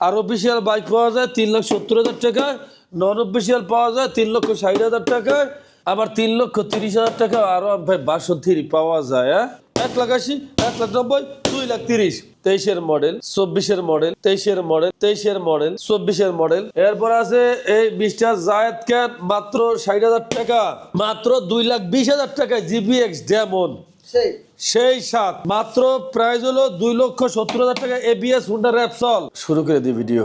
আর official bike পাওয়া যায় তিন লাখ সত্তর হাজার টাকায় নন অফিসিয়াল পাওয়া যায় তিন লক্ষ ষাট হাজার টাকায় আবার তিন লক্ষ তিরিশ হাজার টাকা আরও ভাই বাষট্টি পাওয়া যায় হ্যাঁ? এক লাখ আশি, এক লাখ নব্বই, দুই লাখ তিরিশ। তেইশের মডেল চব্বিশের মডেল তেইশের মডেল তেইশের মডেল চব্বিশের মডেল এরপর আছে এই বিশটা জায়েদ ক্যাট মাত্র ষাট হাজার টাকা, মাত্র দুই লাখ বিশ হাজার টাকায় জিবিএক্স ডেমন সেই। সেই সাত। মাত্র প্রাইজ হলো দুই লক্ষ সত্তর হাজার টাকা এবিএস হুন্ডা র্যাপসল শুরু করে দিই ভিডিও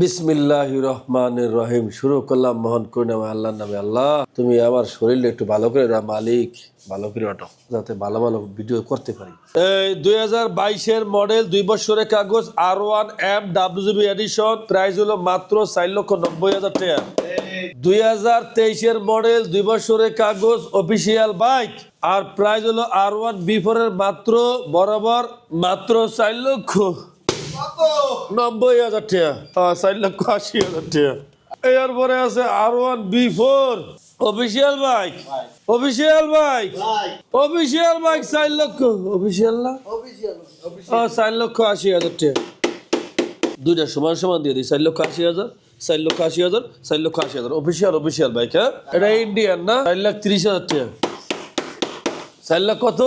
বিসমিল্লাহ রহমান রহিম। শুরু করলাম মোহন করুণামে আল্লাহর নামে আল্লাহ। তুমি আমার শরীরটা একটু ভালো করে মালিক। ভালো করে ওঠো, যাতে ভালো ভালো ভিডিও করতে পারি। এই দুই হাজার বাইশের মডেল দুই বছরের কাগজ R one M WGB edition price হলো মাত্র চার লক্ষ নব্বই হাজার টাকা। দুই হাজার তেইশের মডেল দুই বছরের কাগজ অফিসিয়াল বাইক আর প্রাইস হলো আর ওয়ান বি এর মাত্র বরাবর মাত্র চার লক্ষ। নব্বই হাজার টাকা। হ্যাঁ চার লক্ষ আশি হাজার টাকা। এরপরে আছে R one B four official bike official bike official bike চার লক্ষ। অফিসিয়াল না? ও চার লক্ষ আশি হাজার টাকা। দুইটা সমান সমান দিয়ে দিই, চার লক্ষ আশি হাজার, চার লক্ষ আশি হাজার, চার লক্ষ আশি হাজার। অফিসিয়াল অফিসিয়াল বাইক হ্যাঁ? এটা ইন্ডিয়ান না? চার লাখ তিরিশ হাজার টাকা। চার লাখ কত?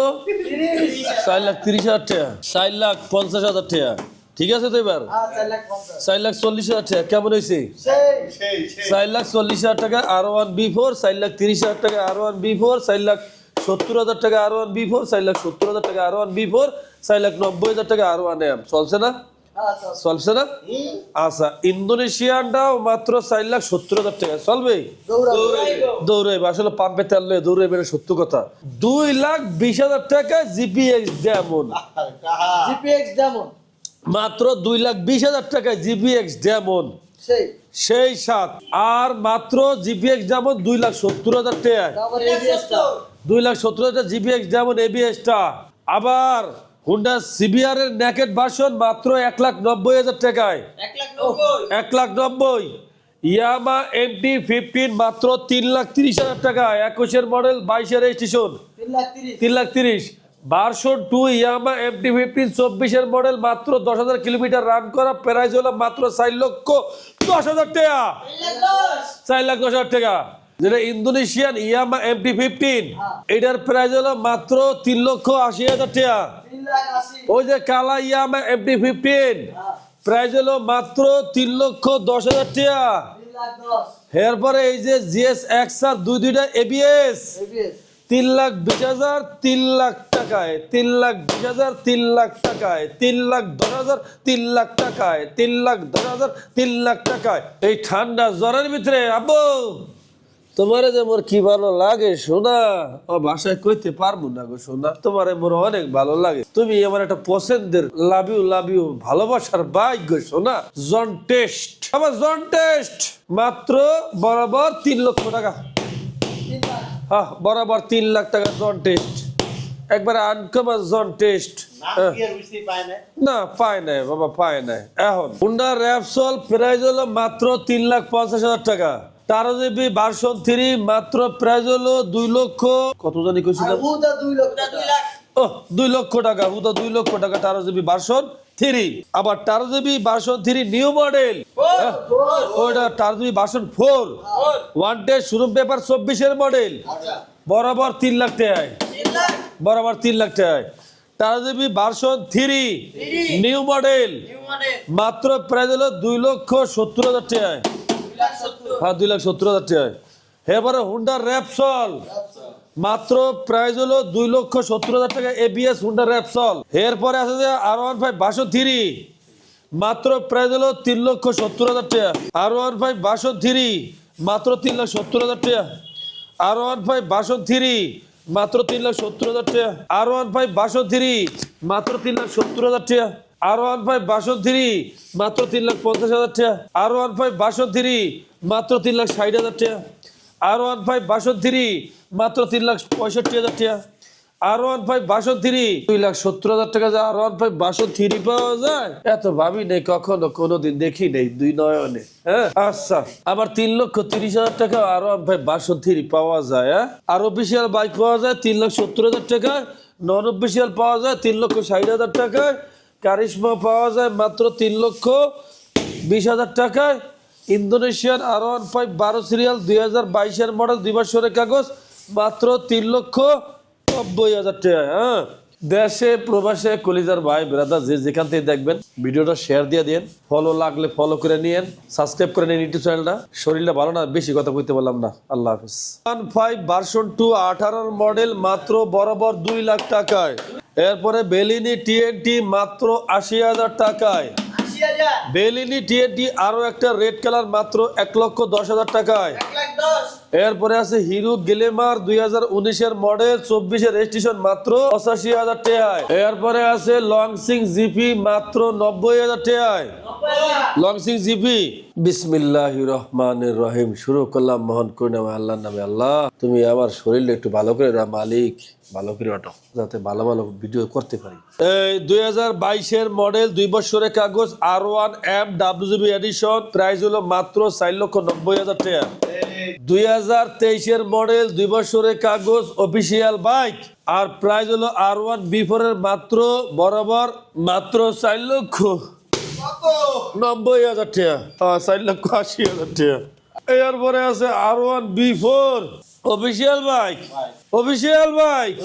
চার লাখ তিরিশ হাজার টাকা। চার লাখ পঞ্চাশ হাজার টাকা। ঠিক আছে তো এবার? হ্যাঁ চার লাখ চল্লিশ হাজার টাকা। কেমন হয়েছে? চার লাখ চল্লিশ হাজার টাকা আর ওয়ান বি ফোর চার লাখ তিরিশ হাজার টাকা আর ওয়ান বি ফোর চার লাখ সত্তর হাজার টাকা আর ওয়ান বি ফোর চার লাখ সত্তর হাজার টাকা আর ওয়ান বি ফোর চার লাখ নব্বই হাজার টাকা আর ওয়ান এম চলছে না? আচ্ছা চলছে। না? আচ্ছা ইন্দোনেশিয়ানটাও মাত্র চার লাখ সত্তর হাজার টাকা। চলবে? দৌড়াইবে। আসলে পাম্পে তেল লয়ে দৌড়াইবে এটা সত্য কথা। দুই লাখ বিশ হাজার টাকা জিপিএক্স ডেমন জিপিএক্স যেমন। মাত্র দুই লাখ বিশ হাজার টাকা জিপিএক্স ডেমন সেই। সেই সাত। আর মাত্র জিপিএক্স যেমন দুই লাখ সত্তর হাজার টাকা দুই লাখ সত্তর হাজার জিপিএক্স যেমন এবিএসটা আবার হুন্ডা সিবিআর এর ন্যাকেট ভার্সন মাত্র এক লাখ নব্বই হাজার টাকায়। এক লাখ নব্বই। ইয়ামা এমটি ফিফটিন মাত্র তিন লাখ তিরিশ হাজার টাকা একুশের মডেল বাইশের স্টেশন তিন লাখ তিরিশ। Version two Yamaha MT fifteen চব্বিশের মডেল মাত্র দশ হাজার কিলোমিটার রান করা প্রাইস হলো মাত্র চার লক্ষ দশ হাজার টাকা। চার লাখ দশ হাজার টাকা। যেটা ইন্দোনেশিয়ান ইয়ামা এমটি ফিফটিন এটার প্রাইস হলো মাত্র তিন লক্ষ আশি হাজার টাকা। ওই যে কালা ইয়ামা এমটি ফিফটিন প্রাইস হলো মাত্র তিন লক্ষ দশ হাজার টাকা। এরপরে এই যে জিএস এক্স আর দুই দুইটা এবিএস এবিএস তিন লাখ বিশ হাজার, তিন লাখ টাকায়, তিন লাখ বিশ হাজার, তিন লাখ টাকায়, তিন লাখ দশ হাজার, তিন লাখ টাকায়, তিন লাখ দশ হাজার, তিন লাখ টাকায়। এই ঠান্ডা জ্বরের ভিতরে, আব্বু! তোমারে যে মোর কি ভালো লাগে, সোনা? ও ভাষায় কইতে পারব না গো, সোনা। তোমারে মোর অনেক ভালো লাগে। তুমি আমার একটা পছন্দের লাভ ইউ লাভ ইউ ভালোবাসার বাইক গো, সোনা। জন টেস্ট। আমার জন টেস্ট। মাত্র বরাবর তিন লক্ষ টাকা। হ্যাঁ বরাবর তিন লাখ টাকা জন টেস্ট একবারে আনকমন জন টেস্ট না পায় নাই বাবা পায় নাই। এখন হুন্ডা র্যাপসল প্রাইস হলো মাত্র তিন লাখ পঞ্চাশ হাজার টাকা। তেরো জিবি ভার্সন থ্রি মাত্র প্রাইস হলো দুই লক্ষ কত জানি কইছিলাম দুই লক্ষ ও দুই লক্ষ টাকা হুদা দুই লক্ষ টাকা তেরো জিবি ভার্সন থ্রি আবার তেরো GB version three new model ওইটা তেরো GB version four. One day showroom paper চব্বিশের মডেল। আচ্ছা। বরাবর তিন লাখ টাকায়। বরাবর তিন লাখ টাকায়। তেরো GB version three. New model. মাত্র প্রাইস হলো দুই লক্ষ সত্তর হাজার টাকায়। হ্যাঁ দুই লাখ সত্তর হাজার টাকায়। এবারে হুন্ডা র্যাপসল মাত্র প্রাইস হলো দুই লক্ষ সত্তর হাজার টাকা এবিএস হুন্ডা র্যাপসল এরপরে আছে যে R one five version three. মাত্র প্রাইস হলো তিন লক্ষ সত্তর হাজার টাকা। R one five version three, মাত্র তিন লাখ সত্তর হাজার টাকা। R one five version three, মাত্র তিন লাখ সত্তর হাজার টাকা। R one five version three, মাত্র তিন লাখ সত্তর হাজার টাকা। R one five version three, মাত্র তিন লাখ পঞ্চাশ হাজার টাকা। R one five version three, মাত্র তিন লাখ ষাট হাজার টাকা। R one five version three, মাত্র তিন লাখ পঁয়ষট্টি হাজার টাকা। আর ওয়ান ফাইভ থ্রি দুই লাখ সত্তর হাজার টাকা আর ওয়ান ফাইভ থ্রি পাওয়া যায়। এত ভাবি নেই, কখনো কোনোদিন দুই নয়নে। হ্যাঁ? আচ্ছা তিন লক্ষ তিরিশ হাজার টাকা ওয়ান ফাইভ থ্রি পাওয়া যায় হ্যাঁ? আর অফিসিয়াল বাইক পাওয়া যায় তিন লাখ সত্তর হাজার টাকায় নন অফিসিয়াল পাওয়া যায় তিন লক্ষ ষাট হাজার টাকায় কারিশমা পাওয়া যায় মাত্র তিন লক্ষ বিশ হাজার টাকায় ইন্দোনেশিয়ান আর ওয়ান ফাইভ বারো সিরিয়াল দুই হাজার বাইশের মডেল, দুই বছরের কাগজ, মাত্র তিন লক্ষ নব্বই হাজার টাকা হ্যাঁ? দেশে প্রবাসে কলিজার ভাই ব্রাদার যে যেখান থেকে দেখবেন ভিডিওটা শেয়ার দিয়ে দিন ফলো লাগলে ফলো করে নিয়েন সাবস্ক্রাইব করে নিন ইউটিউব চ্যানেলটা শরীরটা ভালো না বেশি কথা কইতে বললাম না। আল্লাহ হাফিজ। ওয়ান ফাইভ ভার্সন টু আঠারোর মডেল মাত্র বরাবর দুই লাখ টাকায়। এরপরে বেলিনি টিএনটি মাত্র আশি হাজার টাকায়। বেলিনি টিএনটি আরও একটা রেড কালার মাত্র এক লক্ষ দশ হাজার টাকায়। এরপরে আছে হিরো গ্লেমার দুই হাজার উনিশের মডেল চব্বিশের রেজিস্ট্রেশন মাত্র পঁচাশি হাজার টাকায়। এরপরে আছে লংসিং জিপি মাত্র নব্বই হাজার হাজার লংসিং জিপি বিসমিল্লাহ রহমানের রহিম। শুরু করলাম মোহন নামে। আল্লাহ, তুমি আমার একটু ভালো করে দাও, মালিক। ভালো করে ওঠো, যাতে ভালো ভালো ভিডিও করতে পারি। এই দুই হাজার মডেল দুই বছরের কাগজ R one M WB edition price হলো মাত্র চার লক্ষ নব্বই হাজার টাকা। দুই হাজার তেইশের মডেল দুই বছরের কাগজ অফিসিয়াল বাইক আর প্রাইস হলো আর ওয়ান বিফোরের মাত্র বরাবর মাত্র চার লক্ষ। নব্বই হাজার টাকা। হ্যাঁ, চার লক্ষ আশি হাজার টাকা। এরপরে আছে R one B four official bike official bike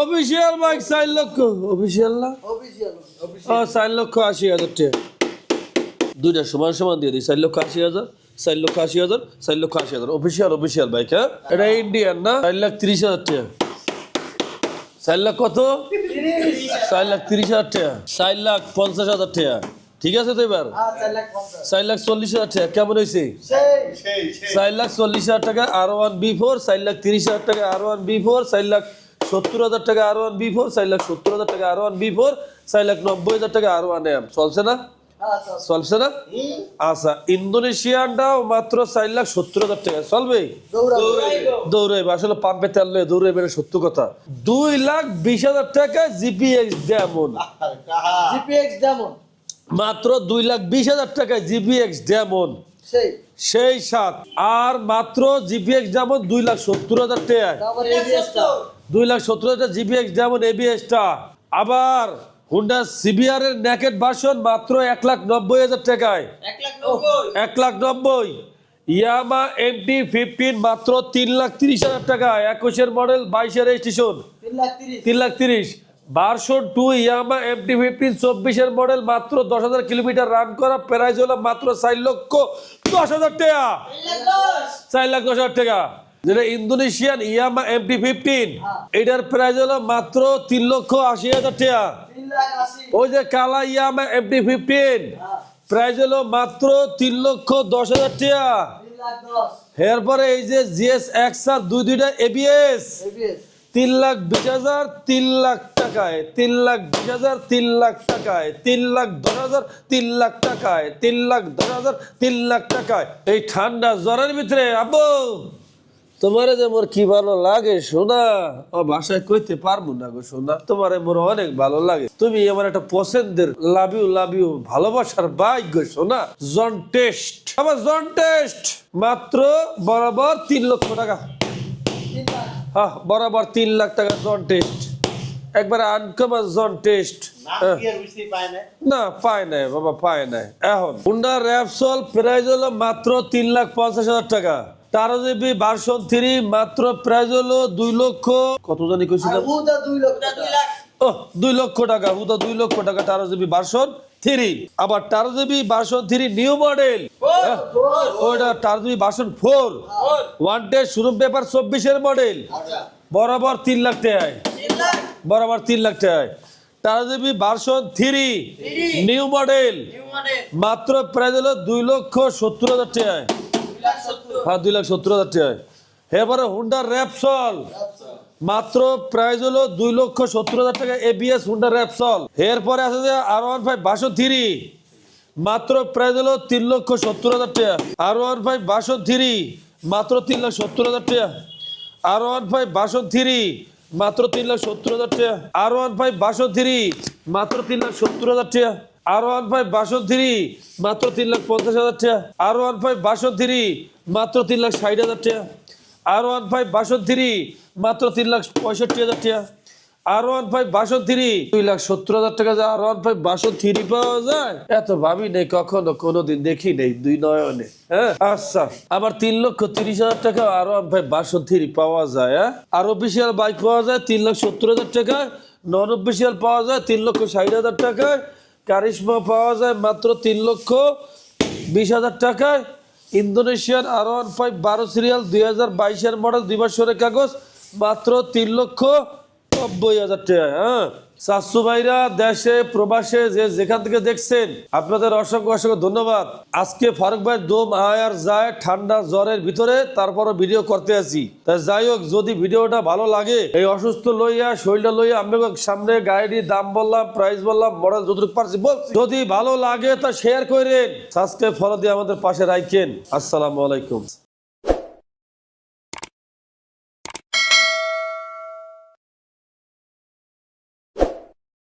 official bike চার লক্ষ। অফিসিয়াল না? হ্যাঁ, চার লক্ষ আশি হাজার টাকা। দুইটা সমান সমান দিয়ে দিই চার লক্ষ আশি হাজার। চার লক্ষ আশি হাজার চার লক্ষ আশি হাজার অফিসিয়াল অফিসিয়াল বাইক হ্যাঁ এটা ইন্ডিয়ান না চার লাখ তিরিশ হাজার টাকা চার লাখ কত চার লাখ তিরিশ হাজার টাকা চার লাখ পঞ্চাশ হাজার টাকা ঠিক আছে তো এবার হ্যাঁ চার লাখ চল্লিশ হাজার টাকা কেমন হয়েছে চার লাখ চল্লিশ হাজার টাকা আর ওয়ান বি ফোর চার লাখ তিরিশ হাজার টাকা আর ওয়ান বি ফোর চার লাখ সত্তর হাজার টাকা আর ওয়ান বি ফোর চার লাখ সত্তর হাজার টাকা আর ওয়ান বি ফোর চার লাখ নব্বই হাজার টাকা আর ওয়ান এম চলছে না চল আচ্ছা ইন্দোনেশিয়ানটাও মাত্র চার লাখ সত্তর হাজার টাকা। চলবে? দৌড়াইবে। আসলে পাম্পে তেল লয়ে দৌড়াইবে সত্য কথা। দুই লাখ বিশ হাজার টাকা জিপিএক্স ডেমন জিপিএক্স যেমন মাত্র দুই লাখ বিশ হাজার টাকা জিপিএক্স ডেমন সেই। সেই সাত। আর মাত্র জিপিএক্স যেমন দুই লাখ সত্তর হাজার এবিএসটা দুই লাখ সত্তর। হাজার জিপিএক্স যেমন এবিএসটা আবার হুন্ডা সিবিআর এর ন্যাকেট ভার্সন মাত্র এক লাখ নব্বই হাজার টাকায়। এক লাখ নব্বই? ইয়ামা এমটি ফিফটিন মাত্র তিন লাখ তিরিশ হাজার টাকা একুশের মডেল বাইশের রেজিস্ট্রেশন তিন লাখ তিরিশ। Version two Yamaha MT fifteen চব্বিশের মডেল মাত্র দশ হাজার কিলোমিটার রান করা। প্রাইস হলো মাত্র চার লক্ষ দশ হাজার টাকা। চার লাখ দশ হাজার টাকা। যেটা ইন্দোনেশিয়ান ইয়ামা এমটি ফিফটিন এটার প্রাইস হলো মাত্র তিন লক্ষ আশি হাজার টাকা ওই যে কালা ইয়ামা এমটি ফিফটিন হ্যাঁ প্রাইস হলো মাত্র তিন লক্ষ দশ হাজার টাকা এরপরে এই যে জিএস এক্স আর দুই দুইটা এবিএস এবিএস তিন লাখ বিশ হাজার তিন লাখ টাকায় তিন লাখ বিশ হাজার তিন লাখ টাকায় তিন লাখ দশ হাজার তিন লাখ টাকায় তিন লাখ দশ হাজার তিন লাখ টাকায় এই ঠান্ডা জ্বরের ভিতরে আব্বু তোমারে যে মোর কি ভালো লাগে সোনা? ও ভাষায় কইতে পারব না গো সোনা। তোমারে মোর অনেক ভালো লাগে। তুমি আমার একটা পছন্দের লাভ ইউ লাভ ইউ ভালোবাসার বাইক গো সোনা। জন টেস্ট। আমার জন টেস্ট। মাত্র বরাবর তিন লক্ষ টাকা। হ্যাঁ বরাবর তিন লাখ টাকা জন টেস্ট। একবারে আনকমন জন টেস্ট। না পায় নাই বাবা পায় নাই। এখন হুন্ডা র্যাপসল প্রাইস হলো মাত্র তিন লাখ পঞ্চাশ হাজার টাকা। তেরো জিবি ভার্সন থ্রি মাত্র প্রাইস হলো দুই লক্ষ। কত জানি কইছিলাম? দুই লক্ষ ও দুই লক্ষ টাকা হুদা দুই লক্ষ টাকা তেরো জিবি ভার্সন থ্রি। আবার তেরো GB version three new model ওইটা তেরো GB version four one day showroom paper চব্বিশের মডেল আচ্ছা। বরাবর তিন লাখ টাকায়। বরাবর তিন লাখ টাকায়। তেরো GB version three. New model মাত্র প্রাইস হলো দুই লক্ষ সত্তর হাজার টাকায়। সত্তর। হ্যাঁ দুই লাখ সত্তর হাজার টাকায়। এবারে হুন্ডা র্যাপসল মাত্র প্রাইস হলো দুই লক্ষ সত্তর হাজার টাকা এবিএস হুন্ডা র্যাপসল এরপরে আছে যে R one five version three মাত্র প্রাইস হলো তিন লক্ষ সত্তর হাজার টাকা। R one five version three মাত্র তিন লাখ সত্তর হাজার টাকা। R one five version three মাত্র তিন লাখ সত্তর হাজার টাকা। R one five version three মাত্র তিন লাখ সত্তর হাজার টাকা। R one five version three মাত্র তিন লাখ পঞ্চাশ হাজার টাকা। R one five version three মাত্র তিন লাখ ষাট হাজার টাকা। আর ওয়ান ফাইভ থ্রি মাত্র তিন লাখ পঁয়ষট্টি হাজার টাকা। আর ওয়ান ফাইভ থ্রি দুই লাখ সত্তর হাজার টাকা যায় আর ওয়ান ফাইভ থ্রি পাওয়া যায়। এত ভাবি নেই, কখনো কোনোদিন দেখি নেই, দুই নয়নে হ্যাঁ? আচ্ছা আবার তিন লক্ষ তিরিশ হাজার টাকা আর ওয়ান ফাইভ থ্রি পাওয়া যায় হ্যাঁ? আর অফিসিয়াল বাইক পাওয়া যায় তিন লাখ সত্তর হাজার টাকায় নন অফিসিয়াল পাওয়া যায় তিন লক্ষ ষাট হাজার টাকায় কারিশমা পাওয়া যায় মাত্র তিন লক্ষ বিশ হাজার টাকায়। ইন্দোনেশিয়ান আর ওয়ান ফাইভ বারো সিরিয়াল দুই হাজার বাইশের মডেল দুই মাস কাগজ, মাত্র তিন লক্ষ নব্বই হাজার টাকা হ্যাঁ? শাশু ভাইরা দেশে, প্রবাসে যে যেখান থেকে দেখছেন, আপনাদের অসংখ্য অসংখ্য ধন্যবাদ। আজকে ফারুক ভাই দম আয় আর যায়, ঠান্ডা জ্বরের ভিতরে, তারপরও ভিডিও করতে আছি। তাই যাই হোক, যদি ভিডিওটা ভালো লাগে, এই অসুস্থ লইয়া, শরীরটা লইয়া, আমি সামনে গাড়ি দাম বললাম প্রাইস বললাম মডেল যতটুকু পারছি, বলছি। যদি ভালো লাগে, তা শেয়ার করেন। সাবস্ক্রাইব ফলো দিয়ে আমাদের পাশে রাখেন। আসসালামু আলাইকুম।